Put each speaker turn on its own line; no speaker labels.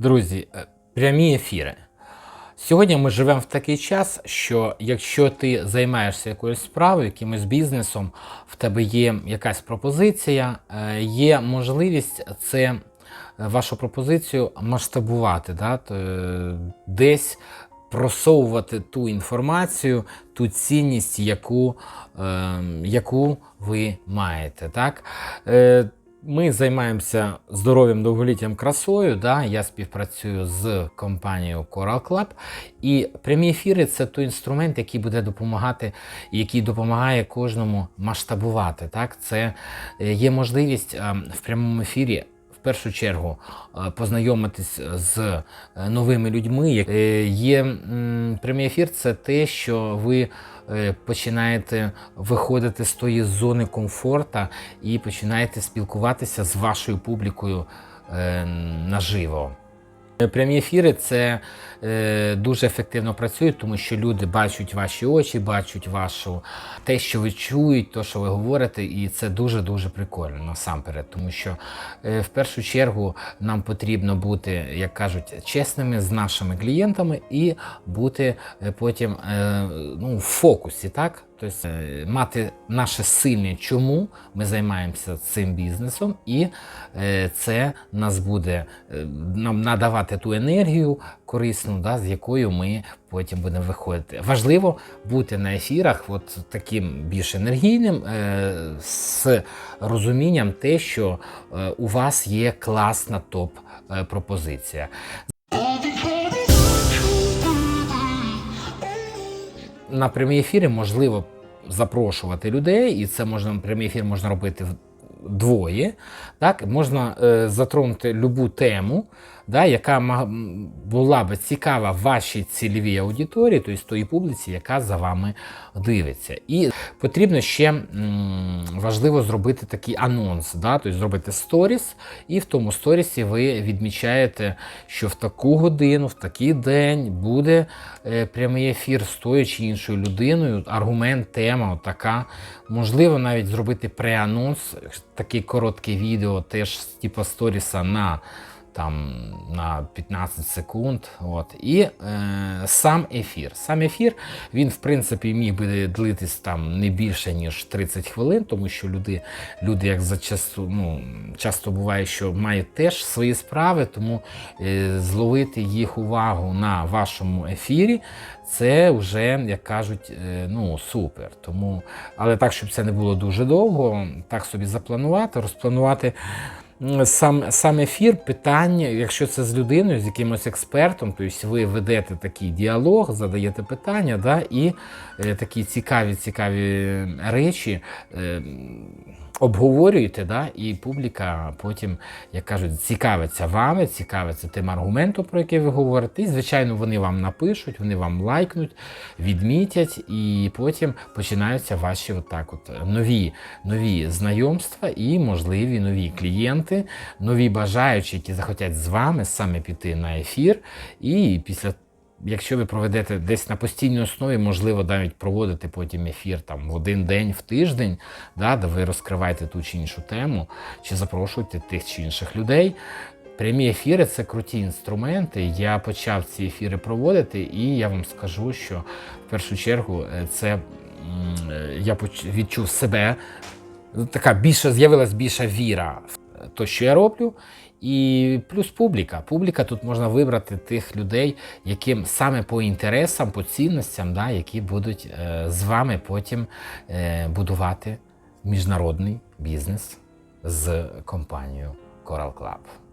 Друзі, е, прямі ефіри. Сьогодні ми живемо в такий час, що якщо ти займаєшся якоюсь справою, якимось бізнесом, в тебе є якась пропозиція, е, є можливість це е, вашу пропозицію масштабувати, да? десь просовувати ту інформацію, ту цінність, яку, е, яку ви маєте. Так? Ми займаємося здоров'ям, довголіттям, красою. Да? Я співпрацюю з компанією Coral Club. І прямі ефіри це той інструмент, який буде допомагати, який допомагає кожному масштабувати. Так? Це е, є можливість е, в прямому ефірі. В першу чергу е, познайомитись з е, новими людьми. Є прямий ефір це те, що ви починаєте виходити з тої зони комфорту і починаєте спілкуватися з вашою публікою е, наживо. Прямі ефіри це е, дуже ефективно працюють, тому що люди бачать ваші очі, бачать вашу те, що ви чують, те, що ви говорите, і це дуже дуже прикольно насамперед. Тому що е, в першу чергу нам потрібно бути, як кажуть, чесними з нашими клієнтами і бути е, потім е, ну, в фокусі, так? Тобто е, мати наше сильне, чому ми займаємося цим бізнесом, і е, це нас буде е, нам надавати ту енергію корисну, да, з якою ми потім будемо виходити. Важливо бути на ефірах, от таким більш енергійним, з розумінням те, що у вас є класна топ-пропозиція. На прямі ефірі можливо запрошувати людей, і це можна прямий ефір можна робити двоє. Так? Можна е, затронути любу тему, да, яка була би цікава вашій цільовій аудиторії, тобто тої публіці, яка за вами дивиться. І потрібно ще м, важливо зробити такий анонс, да, тобто зробити сторіс, і в тому сторісі ви відмічаєте, що в таку годину, в такий день буде е, прямий ефір з тою чи іншою людиною. Аргумент, тема така. Можливо, навіть зробити преанонс, таке коротке відео, теж типу сторіса на. Там на 15 секунд. От. І е, сам ефір. Сам ефір він, в принципі, міг би длитись там не більше, ніж 30 хвилин, тому що люди, люди як зачасту, ну, часто буває, що мають теж свої справи, тому е, зловити їх увагу на вашому ефірі. Це вже, як кажуть, е, ну супер. Тому, але так, щоб це не було дуже довго, так собі запланувати, розпланувати сам, сам ефір, питання, якщо це з людиною, з якимось експертом, тобто ви ведете такий діалог, задаєте питання, да, і е, такі цікаві, цікаві речі. Е, Обговорюєте, да, і публіка потім, як кажуть, цікавиться вами, цікавиться тим аргументом, про який ви говорите. І, звичайно, вони вам напишуть, вони вам лайкнуть, відмітять, і потім починаються ваші отак от нові, нові знайомства і можливі нові клієнти, нові бажаючі, які захотять з вами саме піти на ефір. І після Якщо ви проведете десь на постійній основі, можливо, навіть проводити потім ефір там в один день в тиждень, да, де ви розкриваєте ту чи іншу тему, чи запрошуєте тих чи інших людей. Прямі ефіри це круті інструменти. Я почав ці ефіри проводити, і я вам скажу, що в першу чергу е, це е, я відчув себе. Така більша з'явилась більша віра в те, що я роблю. І плюс публіка. Публіка тут можна вибрати тих людей, яким саме по інтересам, по цінностям, да, які будуть е, з вами потім е, будувати міжнародний бізнес з компанією Coral Club.